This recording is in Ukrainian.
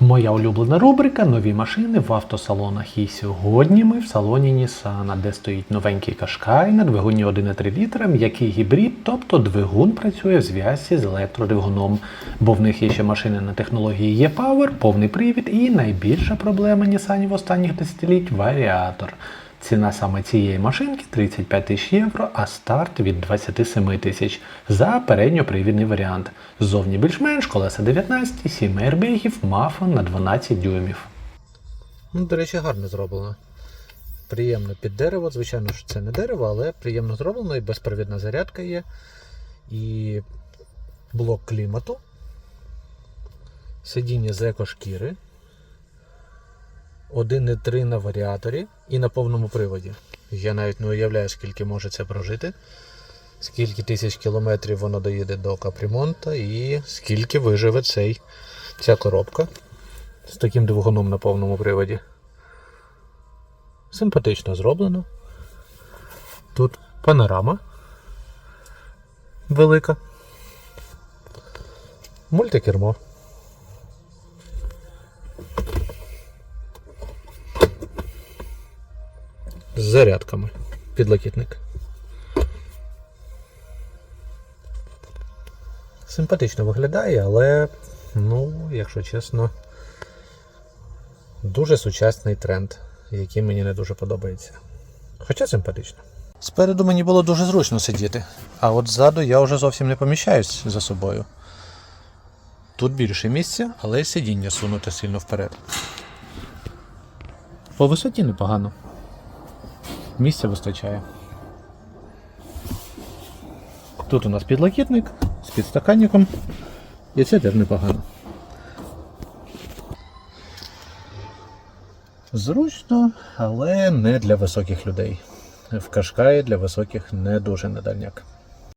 Моя улюблена рубрика Нові машини в автосалонах. І сьогодні ми в салоні Нісана, де стоїть новенький Кашкай на двигуні 1,3 літра, м'який гібрид, тобто двигун працює в зв'язці з електродвигуном. Бо в них є ще машини на технології e-Power, повний привід і найбільша проблема Нісанів останніх десятиліть варіатор. Ціна саме цієї машинки 35 тисяч євро, а старт від 27 тисяч за передньопривідний варіант. Ззовні більш-менш колеса 19, 7 аербегів, мафон на 12 дюймів. Ну, до речі, гарно зроблено. Приємно під дерево. Звичайно, що це не дерево, але приємно зроблено і безпровідна зарядка є. І блок клімату. Сидіння з екошкіри. 1,3 на варіаторі і на повному приводі. Я навіть не уявляю, скільки може це прожити, скільки тисяч кілометрів воно доїде до капремонта і скільки виживе цей, ця коробка з таким двигуном на повному приводі. Симпатично зроблено. Тут панорама велика. Мультикермо. З зарядками. Підлокітник. Симпатично виглядає, але, ну, якщо чесно, дуже сучасний тренд, який мені не дуже подобається. Хоча симпатично. Спереду мені було дуже зручно сидіти, а от ззаду я вже зовсім не поміщаюсь за собою. Тут більше місця, але сидіння сунуте сильно вперед. По висоті непогано. Місця вистачає. Тут у нас підлокітник з підстаканником. І це теж непогано. Зручно, але не для високих людей. В Кашкаї для високих не дуже недальняк.